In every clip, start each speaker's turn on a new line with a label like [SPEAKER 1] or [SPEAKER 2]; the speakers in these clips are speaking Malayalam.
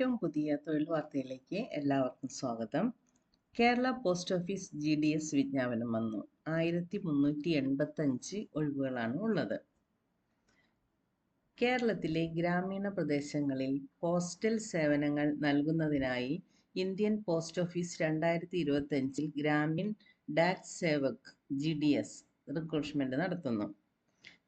[SPEAKER 1] ഏറ്റവും പുതിയ തൊഴിൽ വാർത്തയിലേക്ക് എല്ലാവർക്കും സ്വാഗതം. Kerala post office G D S വിജ്ഞാപനം വന്നു. ആയിരത്തി മുന്നൂറ്റി എൺപത്തഞ്ച് ഒഴിവുകളാണ് ഉള്ളത്. കേരളത്തിലെ ഗ്രാമീണ പ്രദേശങ്ങളിൽ പോസ്റ്റൽ സേവനങ്ങൾ നൽകുന്നതിനായി ഇന്ത്യൻ പോസ്റ്റ് ഓഫീസ് രണ്ടായിരത്തി ഇരുപത്തഞ്ചിൽ Gramin Dak Sevak G D S recruitment നടത്തുന്നു.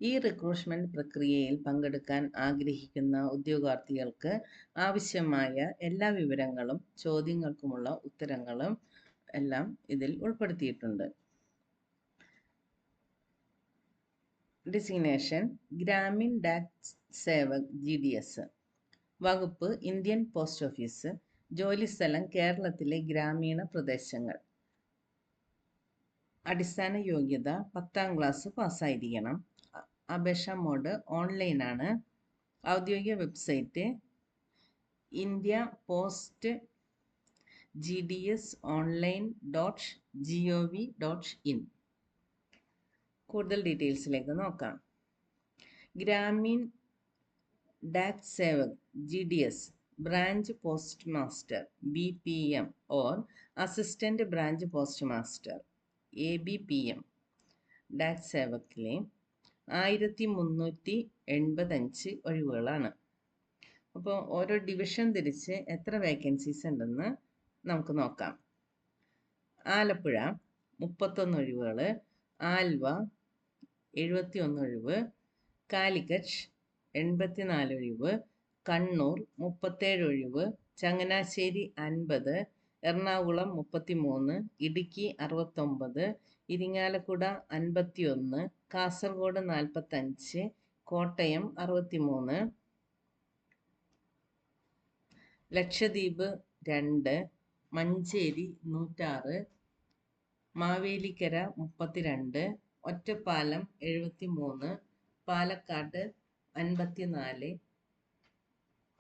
[SPEAKER 1] ഈ റിക്രൂട്ട്മെന്റ് പ്രക്രിയയിൽ പങ്കെടുക്കാൻ ആഗ്രഹിക്കുന്ന ഉദ്യോഗാർത്ഥികൾക്ക് ആവശ്യമായ എല്ലാ വിവരങ്ങളും ചോദ്യങ്ങൾക്കുമുള്ള ഉത്തരങ്ങളും എല്ലാം ഇതിൽ ഉൾപ്പെടുത്തിയിട്ടുണ്ട്. Designation Gramin Dak Sevak G D S വകുപ്പ് ഇന്ത്യൻ പോസ്റ്റ് ഓഫീസ് ജോലിസ്ഥലം കേരളത്തിലെ ഗ്രാമീണ പ്രദേശങ്ങൾ അടിസ്ഥാന യോഗ്യത പത്താം ക്ലാസ് പാസ്സായിരിക്കണം അപേക്ഷ മോഡ് ഓൺലൈനാണ്. ഔദ്യോഗിക website India post G D S online dot G O V dot in. കൂടുതൽ ഡീറ്റെയിൽസിലേക്ക് നോക്കാം. Gramin Dak Sevak G D S branch post master B P M or assistant branch post master A B P M Dak സേവക്കിലെ ആയിരത്തി മുന്നൂറ്റി എൺപത്തഞ്ച് ഒഴിവുകളാണ്. അപ്പോൾ ഓരോ ഡിവിഷൻ തിരിച്ച് എത്ര വേക്കൻസീസ് ഉണ്ടെന്ന് നമുക്ക് നോക്കാം. ആലപ്പുഴ മുപ്പത്തൊന്ന് ഒഴിവുകൾ ആൽവ എഴുപത്തി ഒന്ന് ഒഴിവ് കാലിക്കറ്റ് എൺപത്തിനാല് ഒഴിവ് കണ്ണൂർ മുപ്പത്തേഴ് ഒഴിവ് ചങ്ങനാശ്ശേരി അൻപത് എറണാകുളം മുപ്പത്തി മൂന്ന് ഇടുക്കി അറുപത്തൊമ്പത് ഇരിങ്ങാലക്കുട അൻപത്തി ഒന്ന് കാസർഗോഡ് നാൽപ്പത്തഞ്ച് കോട്ടയം അറുപത്തി മൂന്ന് ലക്ഷദ്വീപ് രണ്ട് മഞ്ചേരി നൂറ്റാറ് മാവേലിക്കര മുപ്പത്തിരണ്ട് ഒറ്റപ്പാലം എഴുപത്തി മൂന്ന് പാലക്കാട് അൻപത്തിനാല്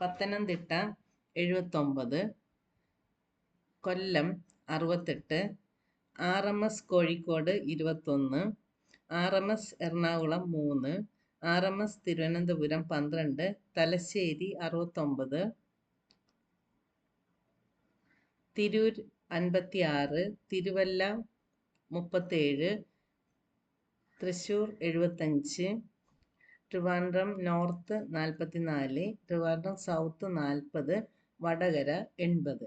[SPEAKER 1] പത്തനംതിട്ട എഴുപത്തൊമ്പത് കൊല്ലം അറുപത്തെട്ട് ആർ എം എസ് കോഴിക്കോട് ഇരുപത്തൊന്ന് ആർ എം എസ് എറണാകുളം മൂന്ന് ആർ എം എസ് തിരുവനന്തപുരം പന്ത്രണ്ട് തലശ്ശേരി അറുപത്തൊമ്പത് തിരൂർ അൻപത്തി ആറ് തിരുവല്ല മുപ്പത്തേഴ് തൃശ്ശൂർ എഴുപത്തഞ്ച് ട്രിവാൻഡ്രം നോർത്ത് നാൽപ്പത്തി നാല് ട്രിവാൻഡ്രം സൗത്ത് നാൽപ്പത് വടകര എൺപത്.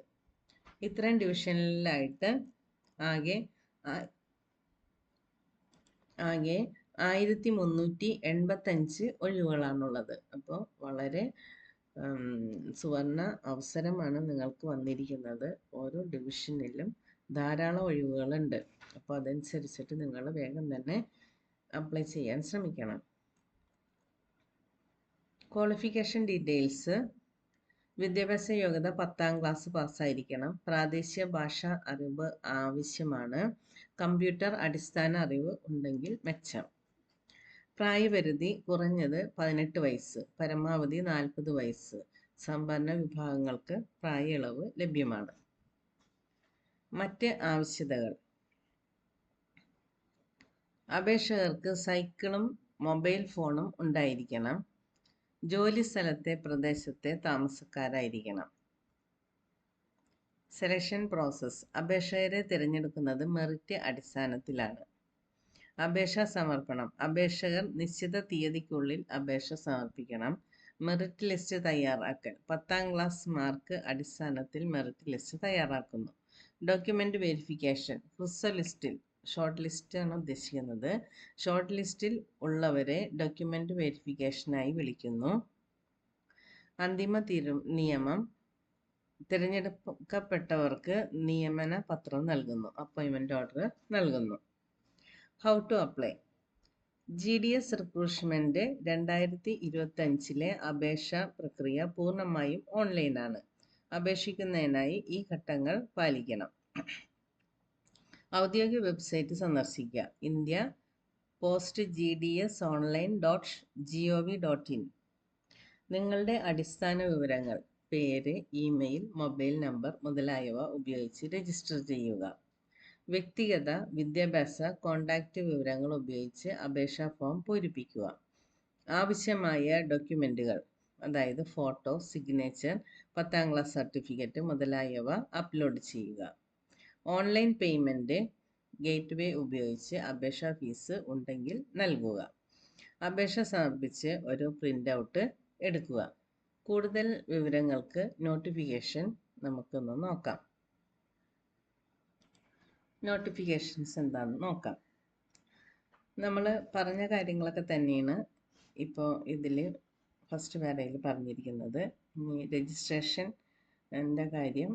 [SPEAKER 1] ഇത്രയും ഡിവിഷനിലായിട്ട് ആകെ ആകെ ആയിരത്തി മുന്നൂറ്റി എൺപത്തഞ്ച് ഒഴിവുകളാണുള്ളത്. അപ്പോൾ വളരെ സുവർണ അവസരമാണ് നിങ്ങൾക്ക് വന്നിരിക്കുന്നത്. ഓരോ ഡിവിഷനിലും ധാരാളം ഒഴിവുകളുണ്ട്. അപ്പോൾ അതനുസരിച്ചിട്ട് നിങ്ങൾ വേഗം തന്നെ അപ്ലൈ ചെയ്യാൻ ശ്രമിക്കണം. Qualification details. വിദ്യാഭ്യാസ യോഗ്യത പത്താം ക്ലാസ് പാസ്സായിരിക്കണം. പ്രാദേശിക ഭാഷ അറിവ് ആവശ്യമാണ്. കമ്പ്യൂട്ടർ അടിസ്ഥാന അറിവ് ഉണ്ടെങ്കിൽ മെച്ചം. പ്രായപരിധി കുറഞ്ഞത് പതിനെട്ട് വയസ്സ് പരമാവധി നാൽപ്പത് വയസ്സ് സമ്പന്ന വിഭാഗങ്ങൾക്ക് പ്രായ ഇളവ് ലഭ്യമാണ്. മറ്റ് ആവശ്യതകൾ അപേക്ഷകർക്ക് സൈക്കിളും മൊബൈൽ ഫോണും ഉണ്ടായിരിക്കണം. ജോലി സ്ഥലത്തെ പ്രദേശത്തെ താമസക്കാരായിരിക്കണം. സെലക്ഷൻ പ്രോസസ്സ് അപേക്ഷകരെ തിരഞ്ഞെടുക്കുന്നത് മെറിറ്റ് അടിസ്ഥാനത്തിലാണ്. അപേക്ഷാ സമർപ്പണം. അപേക്ഷകർ നിശ്ചിത തീയതിക്കുള്ളിൽ അപേക്ഷ സമർപ്പിക്കണം. മെറിറ്റ് ലിസ്റ്റ് തയ്യാറാക്കൽ. പത്താം ക്ലാസ് മാർക്ക് അടിസ്ഥാനത്തിൽ മെറിറ്റ് ലിസ്റ്റ് തയ്യാറാക്കുന്നു. ഡോക്യുമെന്റ് വെരിഫിക്കേഷൻ ഹ്രസ്വ ലിസ്റ്റിൽ ഷോർട്ട് ലിസ്റ്റ് ആണ് ഉദ്ദേശിക്കുന്നത്. ഷോർട്ട് ലിസ്റ്റിൽ ഉള്ളവരെ ഡോക്യുമെന്റ് വെരിഫിക്കേഷനായി വിളിക്കുന്നു. അന്തിമ തീരു നിയമം തിരഞ്ഞെടുക്കപ്പെട്ടവർക്ക് നിയമന പത്രം നൽകുന്നു. അപ്പോയിൻമെന്റ് ഓർഡർ നൽകുന്നു. How to apply G D S recruitment രണ്ടായിരത്തി ഇരുപത്തഞ്ചിലെ അപേക്ഷാ പ്രക്രിയ പൂർണമായും ഓൺലൈനാണ് അപേക്ഷിക്കുന്നതിനായി ഈ ഘട്ടങ്ങൾ പാലിക്കണം. ഔദ്യോഗിക വെബ്സൈറ്റ് സന്ദർശിക്കുക. India post G D S online dot G O V dot in നിങ്ങളുടെ അടിസ്ഥാന വിവരങ്ങൾ. പേര് ഇമെയിൽ മൊബൈൽ നമ്പർ മുതലായവ ഉപയോഗിച്ച് രജിസ്റ്റർ ചെയ്യുക. വ്യക്തിഗത വിദ്യാഭ്യാസ കോൺടാക്റ്റ് വിവരങ്ങൾ ഉപയോഗിച്ച് അപേക്ഷാ ഫോം പൂരിപ്പിക്കുക. ആവശ്യമായ ഡോക്യുമെന്റുകൾ അതായത് ഫോട്ടോ സിഗ്നേച്ചർ പത്താം ക്ലാസ് സർട്ടിഫിക്കറ്റ് മുതലായവ അപ്ലോഡ് ചെയ്യുക. ഓൺലൈൻ പേയ്മെന്റ് ഗേറ്റ് വേ ഉപയോഗിച്ച് അപേക്ഷാ ഫീസ് ഉണ്ടെങ്കിൽ നൽകുക. അപേക്ഷ സമർപ്പിച്ച് ഒരു പ്രിന്റ് ഔട്ട് എടുക്കുക. കൂടുതൽ വിവരങ്ങൾക്ക് നോട്ടിഫിക്കേഷൻ നമുക്കൊന്ന് നോക്കാം. നോട്ടിഫിക്കേഷൻസ് എന്താണെന്ന് നോക്കാം. നമ്മൾ പറഞ്ഞ കാര്യങ്ങളൊക്കെ തന്നെയാണ് ഇപ്പോൾ ഇതിൽ ഫസ്റ്റ് പാരയിൽ പറഞ്ഞിരിക്കുന്നത്. ഇനി രജിസ്ട്രേഷൻ എന്റെ കാര്യം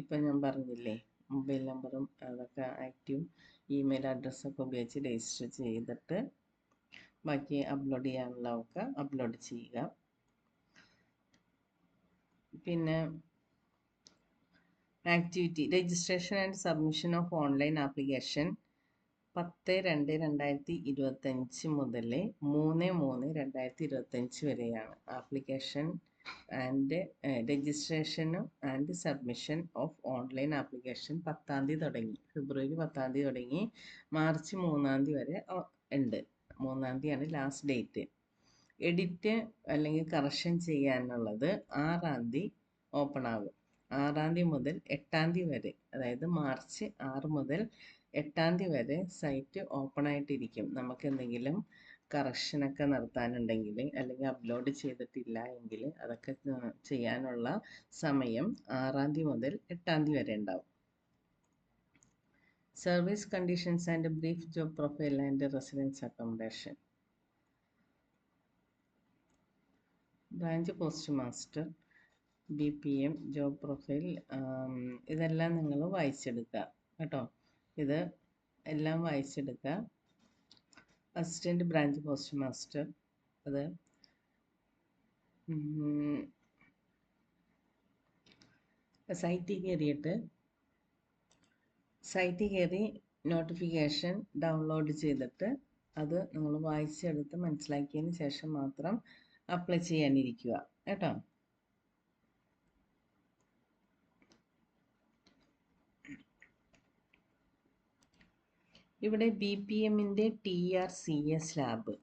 [SPEAKER 1] ഇപ്പം ഞാൻ പറഞ്ഞില്ലേ മൊബൈൽ നമ്പറും അതൊക്കെ ആക്റ്റീവും ഇമെയിൽ അഡ്രസ്സൊക്കെ ഉപയോഗിച്ച് രജിസ്റ്റർ ചെയ്തിട്ട് ബാക്കി അപ്ലോഡ് ചെയ്യാനുള്ളതൊക്കെ അപ്ലോഡ് ചെയ്യുക. പിന്നെ activity registration and submission of online application പത്ത് രണ്ട് രണ്ടായിരത്തി ഇരുപത്തഞ്ച് മുതൽ മൂന്ന് മൂന്ന് രണ്ടായിരത്തി ഇരുപത്തഞ്ച് വരെയാണ്. ആപ്ലിക്കേഷൻ ആൻഡ് രജിസ്ട്രേഷനും and submission of online application പത്താം തീയതി തുടങ്ങി. ഫെബ്രുവരി പത്താം തീയതി തുടങ്ങി. മാർച്ച് മൂന്നാം തീയതി വരെ ഉണ്ട്. മൂന്നാം തീയതിയാണ് ലാസ്റ്റ് ഡേറ്റ് എഡിറ്റ് അല്ലെങ്കിൽ കറക്ഷൻ ചെയ്യാനുള്ളത് ആറാം തീയതി ഓപ്പൺ ആകും. ആറാം തീയതി മുതൽ എട്ടാം തീയതി വരെ അതായത് മാർച്ച് ആറ് മുതൽ എട്ടാം തീയതി വരെ സൈറ്റ് ഓപ്പൺ ആയിട്ടിരിക്കും. നമുക്ക് എന്തെങ്കിലും കറക്ഷനൊക്കെ നടത്താനുണ്ടെങ്കിൽ അല്ലെങ്കിൽ അപ്ലോഡ് ചെയ്തിട്ടില്ല എങ്കിൽ അതൊക്കെ ചെയ്യാനുള്ള സമയം ആറാം തീയതി മുതൽ എട്ടാം തീയതി വരെ ഉണ്ടാവും. Service conditions and brief job profile and residence accommodation branch post master B P M job profile ഇതെല്ലാം നിങ്ങൾ വായിച്ചെടുക്കുക കേട്ടോ. ഇത് എല്ലാം വായിച്ചെടുക്കുക. അസിസ്റ്റന്റ് ബ്രാഞ്ച് പോസ്റ്റ് മാസ്റ്റർ അത് സൈറ്റിൽ കയറിയിട്ട് സൈറ്റിൽ കയറി നോട്ടിഫിക്കേഷൻ ഡൗൺലോഡ് ചെയ്തിട്ട് അത് നിങ്ങൾ വായിച്ചെടുത്ത് മനസ്സിലാക്കിയതിന് ശേഷം മാത്രം അപ്ലൈ ചെയ്യാനിരിക്കുക. കേട്ടോ? ഇവിടെ ബി പി എമ്മിന്റെ T R C S lab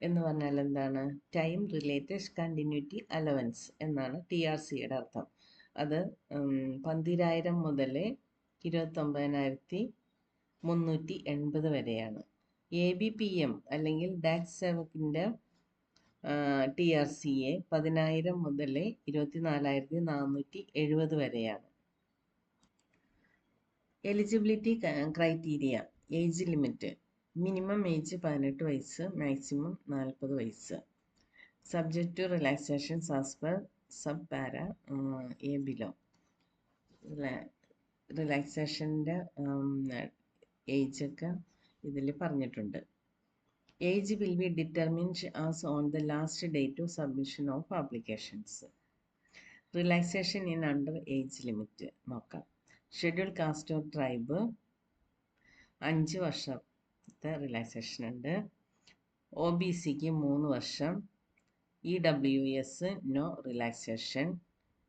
[SPEAKER 1] എന്ന് പറഞ്ഞാൽ എന്താണ്? ടൈം റിലേറ്റഡ് കണ്ടിന്യൂറ്റി അലവൻസ് എന്നാണ് ടി ആർ സിയുടെ അർത്ഥം. അത് പന്തിരായിരം മുതൽ ഇരുപത്തൊമ്പതിനായിരത്തി മുന്നൂറ്റി എൺപത് വരെയാണ്. എ ബി പി എം അല്ലെങ്കിൽ ഡാക്സ് സേവകിന്റെ ടി ആർ സി എ പതിനായിരം മുതൽ ഇരുപത്തി നാലായിരത്തി നാനൂറ്റി എഴുപത് വരെയാണ് eligibility criteria age limit minimum age പതിനെട്ട് വയസ്സ്. മാക്സിമം നാൽപ്പത് വയസ്സ് subject to relaxation as per sub para A below റിലാക്സേഷന്റെ ഏജൊക്കെ ഇതിൽ പറഞ്ഞിട്ടുണ്ട്. Age will be determined as on the last date of submission of applications relaxation in under age limit നോക്കാം. ഷെഡ്യൂൾ കാസ്റ്റ് ഓഫ് ട്രൈബ് അഞ്ച് വർഷത്തെ റിലാക്സേഷൻ ഉണ്ട്. ഒ ബി സിക്ക് മൂന്ന് വർഷം. E W S no relaxation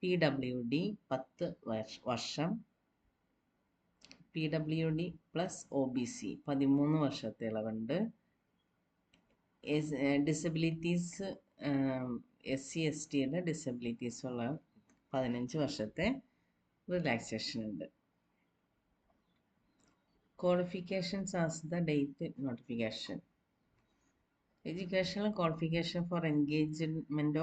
[SPEAKER 1] P W D പത്ത് വർഷം P W D plus O B C പതിമൂന്ന് വർഷത്തെ ഇളവുണ്ട്. ഡിസബിലിറ്റീസ് എസ് സി എസ് ടിയുടെ ഡിസബിലിറ്റീസ് ഉള്ള പതിനഞ്ച് വർഷത്തെ റിലാക്സേഷൻ ഉണ്ട്. Qualifications as the date notification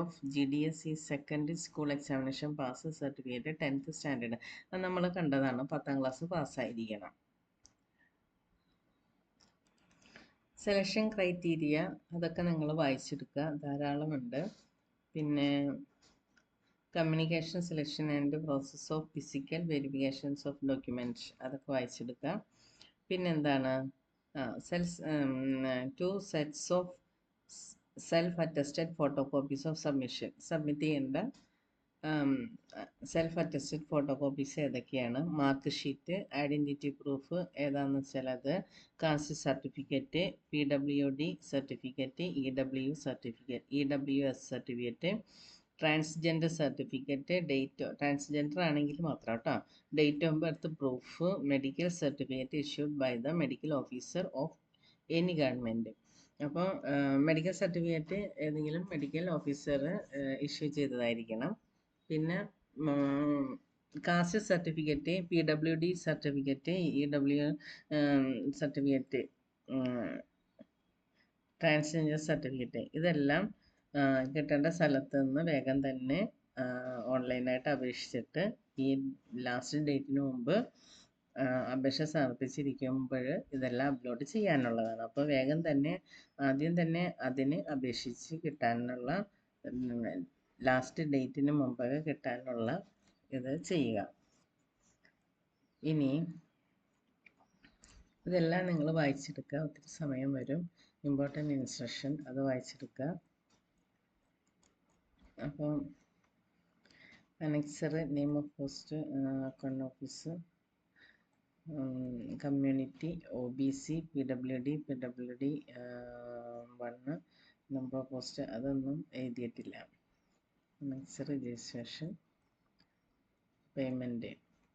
[SPEAKER 1] of G D S E secondary school examination pass certificate tenth standard അത് നമ്മൾ കണ്ടതാണ് പത്താം ക്ലാസ് പാസ്സായിരിക്കണം സെലക്ഷൻ ക്രൈറ്റീരിയ അതൊക്കെ നിങ്ങൾ വായിച്ചെടുക്കുക. ധാരാളമുണ്ട്. പിന്നെ communication selection and process of physical verifications of documents അതൊക്കെ വായിച്ചെടുക്കുക. പിന്നെന്താണ്? Cells two sets of self attested photocopies of submission submit ചെയ്യേണ്ട സെൽഫ് അറ്റസ്റ്റഡ് ഫോട്ടോ കോപ്പീസ് ഏതൊക്കെയാണ്? മാർക്ക് ഷീറ്റ് ഐഡന്റിറ്റി പ്രൂഫ് ഏതാണെന്ന് വെച്ചാൽ അത് caste certificate P W D certificate E W certificate E W S certificate transgender certificate date transgender ആണെങ്കിൽ മാത്രം കേട്ടോ date of birth proof medical certificate issued by the medical officer of any government അപ്പോൾ മെഡിക്കൽ സർട്ടിഫിക്കറ്റ് ഏതെങ്കിലും മെഡിക്കൽ ഓഫീസർ ഇഷ്യൂ ചെയ്തതായിരിക്കണം. പിന്നെ caste certificate P W D certificate E W certificate transgender certificate. ഇതെല്ലാം കിട്ടേണ്ട സ്ഥലത്ത് നിന്ന് വേഗം തന്നെ ഓൺലൈനായിട്ട് അപേക്ഷിച്ചിട്ട് ഈ ലാസ്റ്റ് ഡേറ്റിന് മുമ്പ് അപേക്ഷ സമർപ്പിച്ചിരിക്കുമ്പോൾ ഇതെല്ലാം അപ്ലോഡ് ചെയ്യാനുള്ളതാണ്. അപ്പോൾ വേഗം തന്നെ ആദ്യം തന്നെ അതിന് അപേക്ഷിച്ച് കിട്ടാനുള്ള ലാസ്റ്റ് ഡേറ്റിന് മുമ്പ് കിട്ടാനുള്ള ഇത് ചെയ്യുക. ഇനി ഇതെല്ലാം നിങ്ങൾ വായിച്ചെടുക്കുക. ഒത്തിരി സമയം വരും. ഇമ്പോർട്ടന്റ് ഇൻസ്ട്രക്ഷൻ അത് വായിച്ചെടുക്കുക. അപ്പം annexure name of post account office community O B C P W D P W D one number of post അതൊന്നും എഴുതിയിട്ടില്ല. Annexure registration payment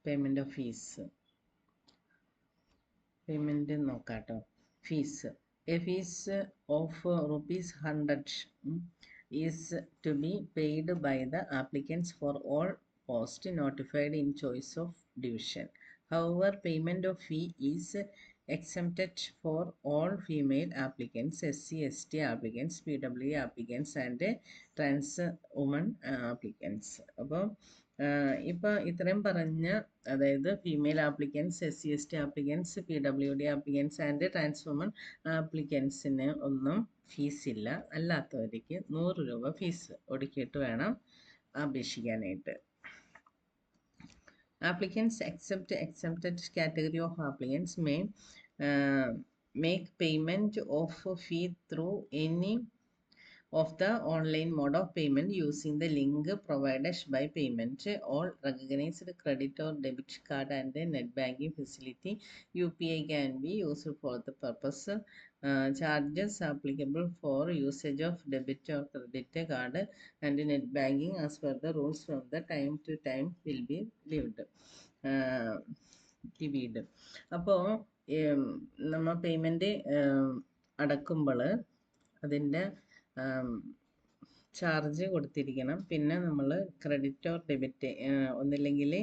[SPEAKER 1] payment of fees payment നോക്കാം കേട്ടോ fee A fee of rupees hundred is to be paid by the applicants for all post notified in choice of division however payment of fee is exempted for all female applicants, SC, ST applicants, PWA applicants and trans women applicants. അപ്പോൾ ഇപ്പോൾ ഇത്രയും പറഞ്ഞ അതായത് female applicants S C S T applicants P W D applicants and trans woman ആപ്ലിക്കൻസിന് ഒന്നും ഫീസില്ല അല്ലാത്തവർക്ക് നൂറ് രൂപ ഫീസ് ഒടുക്കിയിട്ട് വേണം അപേക്ഷിക്കാനായിട്ട് applicants except exempted category of applicants may uh, make payment of fee through any of the online mode of payment using the link provided by payment all recognized credit or debit card and the net banking facility upi can be used for the purpose uh, charges applicable for usage of debit or credit card and net banking as per the rules from the time to time will be lived levied അപ്പോൾ നമ്മൾ പേയ്മെന്റ് അടക്കുമ്പോൾ അതിന്റെ ചാർജ് കൊടുത്തിരിക്കണം. പിന്നെ നമ്മൾ ക്രെഡിറ്റ് ഓർ ഡെബിറ്റ് ഒന്നില്ലെങ്കിൽ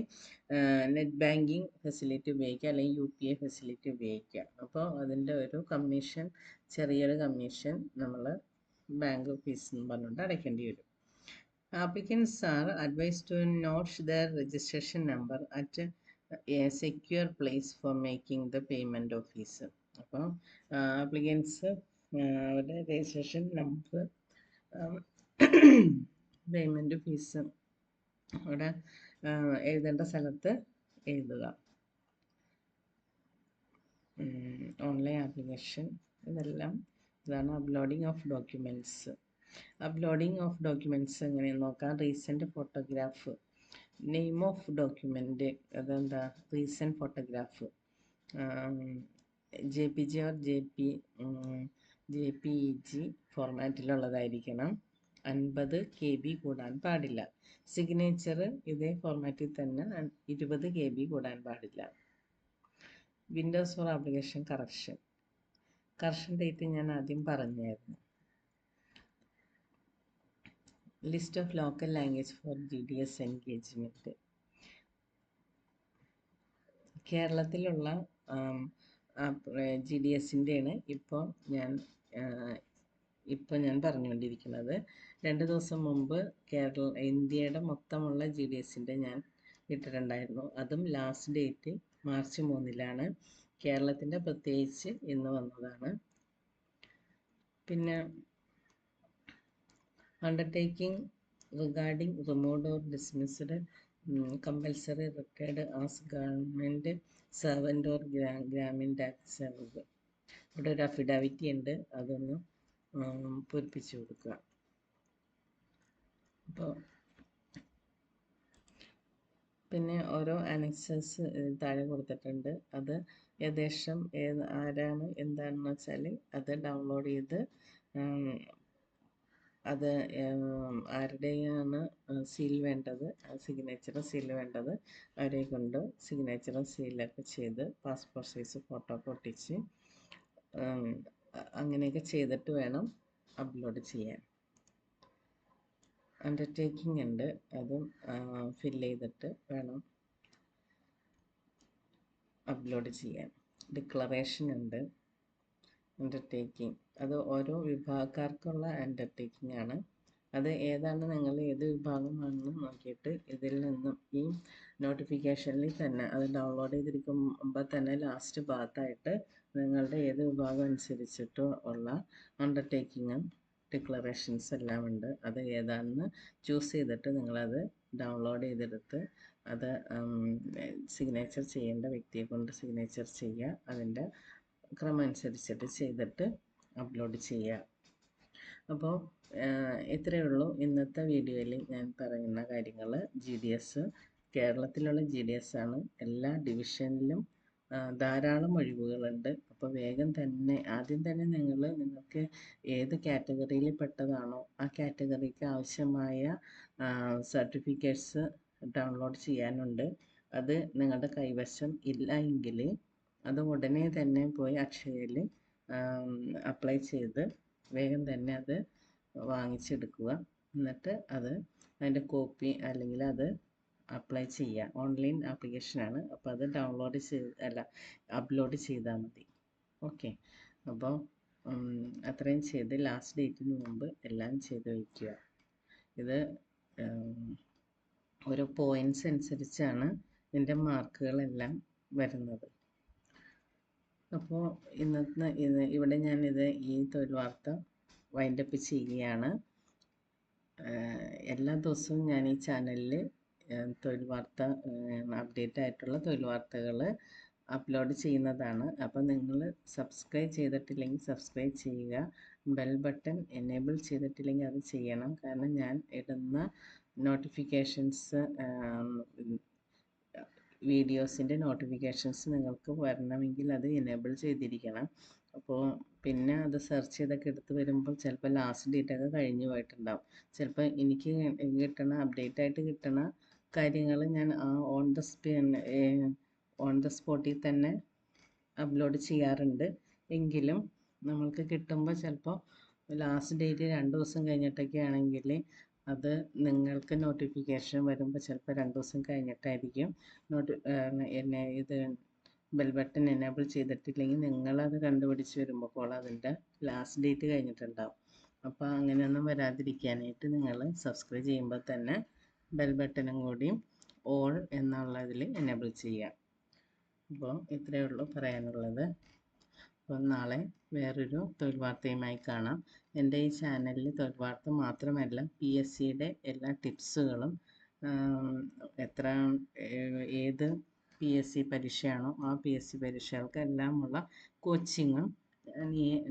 [SPEAKER 1] നെറ്റ് ബാങ്കിങ് ഫെസിലിറ്റി ഉപയോഗിക്കുക. അല്ലെങ്കിൽ യു പി ഐ ഫെസിലിറ്റി ഉപയോഗിക്കുക. അപ്പോൾ അതിന്റെ ഒരു കമ്മീഷൻ ചെറിയൊരു കമ്മീഷൻ നമ്മൾ ബാങ്ക് ഫീസ് എന്ന് പറഞ്ഞുകൊണ്ട് അടയ്ക്കേണ്ടി വരും. Applicants are advised to note their registration number at a secure place for making the payment office അപ്പോൾ ആപ്ലിക്കൻസ് അവരുടെ രജിസ്ട്രേഷൻ നമ്പർ പേയ്മെന്റ് ഫീസ് അവിടെ എഴുതേണ്ട സ്ഥലത്ത് എഴുതുക. ഓൺലൈൻ ആപ്ലിക്കേഷൻ ഇതെല്ലാം ഇതാണ് uploading of documents uploading of documents എങ്ങനെയെന്ന് നോക്കാം? Recent photograph name of document അതെന്താ? Recent photograph J P J or J P J P E G ഫോർമാറ്റിലുള്ളതായിരിക്കണം അൻപത് കെ ബി കൂടാൻ പാടില്ല. സിഗ്നേച്ചർ ഇതേ ഫോർമാറ്റിൽ തന്നെ ഇരുപത് കെ ബി കൂടാൻ പാടില്ല. Windows for application correction correction date ഞാൻ ആദ്യം പറഞ്ഞായിരുന്നു. List of local language for G D S engagement കേരളത്തിലുള്ള ജി ഡി എസിന്റെയാണ് ഇപ്പോൾ ഞാൻ ഇപ്പോൾ ഞാൻ പറഞ്ഞുകൊണ്ടിരിക്കുന്നത് രണ്ട് ദിവസം മുമ്പ് കേരള ഇന്ത്യയുടെ മൊത്തമുള്ള ജി ഡി എസിന്റെ ഞാൻ ഇട്ടിട്ടുണ്ടായിരുന്നു. അതും ലാസ്റ്റ് ഡേറ്റ് മാർച്ച് മൂന്നിലാണ് കേരളത്തിന്റെ പ്രത്യേകിച്ച് ഇന്ന് വന്നതാണ്. പിന്നെ undertaking regarding removed or dismissed compulsory retired as as government or ഗ്രാ Gramin ടാക്സ് എന്നത് ഇവിടെ ഒരു അഫിഡാവിറ്റി ഉണ്ട്. അതൊന്ന് പൂരിപ്പിച്ചു കൊടുക്കുക. അപ്പോൾ പിന്നെ ഓരോ അനക്സസ് താഴെ കൊടുത്തിട്ടുണ്ട്. അത് ഏകദേശം ഏത് ആരാണ് എന്താണെന്ന് വെച്ചാൽ അത് ഡൗൺലോഡ് ചെയ്ത് അത് ആരുടെയാണ് സീൽ വേണ്ടത്? സിഗ്നേച്ചറും സീൽ വേണ്ടത്. അവരെ കൊണ്ട് സിഗ്നേച്ചറും സീലൊക്കെ ചെയ്ത് പാസ്പോർട്ട് സൈസ് ഫോട്ടോ ഒക്കെ ഒട്ടിച്ച് അങ്ങനെയൊക്കെ ചെയ്തിട്ട് വേണം അപ്ലോഡ് ചെയ്യാൻ. അണ്ടർടേക്കിംഗ് ഉണ്ട്. അതും ഫില്ല് ചെയ്തിട്ട് വേണം അപ്ലോഡ് ചെയ്യാൻ. ഡിക്ലറേഷൻ ഉണ്ട്. അണ്ടർടേക്കിംഗ് അത് ഓരോ വിഭാഗക്കാർക്കുള്ള അണ്ടർടേക്കിംഗ് ആണ്. അത് ഏതാണ് നിങ്ങൾ ഏത് വിഭാഗമാണെന്ന് നോക്കിയിട്ട് ഇതിൽ നിന്നും ഈ നോട്ടിഫിക്കേഷനിൽ തന്നെ അത് ഡൗൺലോഡ് ചെയ്തിരിക്കുമ്പോൾ തന്നെ ലാസ്റ്റ് ഭാഗത്തായിട്ട് നിങ്ങളുടെ ഏത് വിഭാഗം അനുസരിച്ചിട്ട് ഉള്ള അണ്ടർടേക്കിങ്ങും ഡിക്ലറേഷൻസ് എല്ലാം ഉണ്ട്. അത് ഏതാണെന്ന് ചൂസ് ചെയ്തിട്ട് നിങ്ങളത് ഡൗൺലോഡ് ചെയ്തെടുത്ത് അത് സിഗ്നേച്ചർ ചെയ്യേണ്ട വ്യക്തിയെ കൊണ്ട് സിഗ്നേച്ചർ ചെയ്യുക. അതിന്റെ ക്രമം അനുസരിച്ചിട്ട് ചെയ്തിട്ട് അപ്ലോഡ് ചെയ്യുക അപ്പോൾ ഇത്രയേ ഉള്ളൂ. ഇന്നത്തെ വീഡിയോയിൽ ഞാൻ പറയുന്ന കാര്യങ്ങൾ ജി ഡി എസ് കേരളത്തിലുള്ള ജി ഡി എസ് ആണ്. എല്ലാ ഡിവിഷനിലും ധാരാളം ഒഴിവുകളുണ്ട്. അപ്പോൾ വേഗം തന്നെ ആദ്യം തന്നെ നിങ്ങൾ നിങ്ങൾക്ക് ഏത് കാറ്റഗറിയിൽ പെട്ടതാണോ ആ കാറ്റഗറിക്ക് ആവശ്യമായ സർട്ടിഫിക്കറ്റ്സ് ഡൗൺലോഡ് ചെയ്യാനുണ്ട്. അത് നിങ്ങളുടെ കൈവശം ഇല്ല എങ്കിൽ അത് ഉടനെ തന്നെ പോയി അക്ഷയയിൽ അപ്ലൈ ചെയ്ത് വേഗം തന്നെ അത് വാങ്ങിച്ചെടുക്കുക. എന്നിട്ട് അത് അതിന്റെ കോപ്പി അല്ലെങ്കിൽ അത് അപ്ലൈ ചെയ്യുക. ഓൺലൈൻ ആപ്ലിക്കേഷനാണ് അപ്പോൾ അത് ഡൗൺലോഡ് ചെയ്ത് അല്ല അപ്ലോഡ് ചെയ്താൽ മതി. ഓക്കെ അപ്പോൾ അത്രയും ചെയ്ത് ലാസ്റ്റ് ഡേറ്റിന് മുമ്പ് എല്ലാം ചെയ്ത് വയ്ക്കുക. ഇത് ഓരോ പോയിന്റ്സ് അനുസരിച്ചാണ് ഇതിന്റെ മാർക്കുകളെല്ലാം വരുന്നത്. അപ്പോൾ ഇന്നത്തെ ഇത് ഇവിടെ ഞാനിത് ഈ തൊഴിൽ വാർത്ത വൈൻഡപ്പ് ചെയ്യുകയാണ് എല്ലാ ദിവസവും ഞാൻ ഈ ചാനലിൽ തൊഴിൽ വാർത്ത അപ്ഡേറ്റ് ആയിട്ടുള്ള തൊഴിൽ വാർത്തകൾ അപ്ലോഡ് ചെയ്യുന്നതാണ്. അപ്പോൾ നിങ്ങൾ സബ്സ്ക്രൈബ് ചെയ്തിട്ടില്ലെങ്കിൽ സബ്സ്ക്രൈബ് ചെയ്യുക. ബെൽ ബട്ടൺ എനേബിൾ ചെയ്തിട്ടില്ലെങ്കിൽ അത് ചെയ്യണം. കാരണം ഞാൻ ഇടുന്ന നോട്ടിഫിക്കേഷൻസ് വീഡിയോസിന്റെ നോട്ടിഫിക്കേഷൻസ് നിങ്ങൾക്ക് വരണമെങ്കിൽ അത് എനേബിൾ ചെയ്തിരിക്കണം. അപ്പോൾ പിന്നെ അത് സെർച്ച് ചെയ്തൊക്കെ എടുത്ത് വരുമ്പോൾ ചിലപ്പോൾ ലാസ്റ്റ് ഡേറ്റ് ഒക്കെ കഴിഞ്ഞു പോയിട്ടുണ്ടാവും. ചിലപ്പോൾ എനിക്ക് കിട്ടണ അപ്ഡേറ്റ് ആയിട്ട് കിട്ടണ കാര്യങ്ങൾ ഞാൻ ഓൺ ദ ഓൺ ദ സ്പോട്ടിൽ തന്നെ അപ്ലോഡ് ചെയ്യാറുണ്ട്. എങ്കിലും നമ്മൾക്ക് കിട്ടുമ്പോൾ ചിലപ്പോൾ ലാസ്റ്റ് ഡേറ്റ് രണ്ട് ദിവസം കഴിഞ്ഞിട്ടൊക്കെ ആണെങ്കിൽ അത് നിങ്ങൾക്ക് നോട്ടിഫിക്കേഷൻ വരുമ്പോൾ ചിലപ്പോൾ രണ്ട് ദിവസം കഴിഞ്ഞിട്ടായിരിക്കും നോട്ടി എന്നെ ഇത് ബെൽ ബട്ടൺ എനേബിൾ ചെയ്തിട്ടില്ലെങ്കിൽ നിങ്ങളത് കണ്ടുപിടിച്ച് വരുമ്പോൾ അതിന്റെ ലാസ്റ്റ് ഡേറ്റ് കഴിഞ്ഞിട്ടുണ്ടാവും. അപ്പോൾ അങ്ങനെയൊന്നും വരാതിരിക്കാനായിട്ട് നിങ്ങൾ സബ്സ്ക്രൈബ് ചെയ്യുമ്പോൾ തന്നെ ബെൽ ബട്ടണും കൂടിയും ഓൾ എന്നുള്ളതിൽ എനേബിൾ ചെയ്യുക അപ്പോൾ ഇത്രയേ ഉള്ളൂ പറയാനുള്ളത്. അപ്പോൾ നാളെ വേറൊരു തൊഴിൽ വാർത്തയുമായി കാണാം. എന്റെ ഈ ചാനലിൽ തൊഴിൽ വാർത്ത മാത്രമല്ല പി എസ് സിയുടെ എല്ലാ ടിപ്സുകളും എത്ര ഏത് പി എസ് സി പരീക്ഷയാണോ ആ പി എസ് സി പരീക്ഷകൾക്കെല്ലാമുള്ള കോച്ചിങ്ങും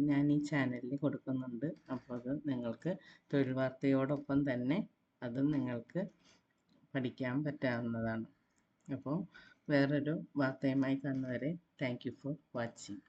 [SPEAKER 1] ഞാൻ ഈ ചാനലിൽ കൊടുക്കുന്നുണ്ട്. അപ്പോൾ അത് നിങ്ങൾക്ക് തൊഴിൽ വാർത്തയോടൊപ്പം തന്നെ അതും നിങ്ങൾക്ക് പഠിക്കാൻ പറ്റാവുന്നതാണ്. അപ്പോൾ വേറൊരു വാർത്തയുമായി കാണുന്നവരെ താങ്ക് യു ഫോർ വാച്ചിങ്.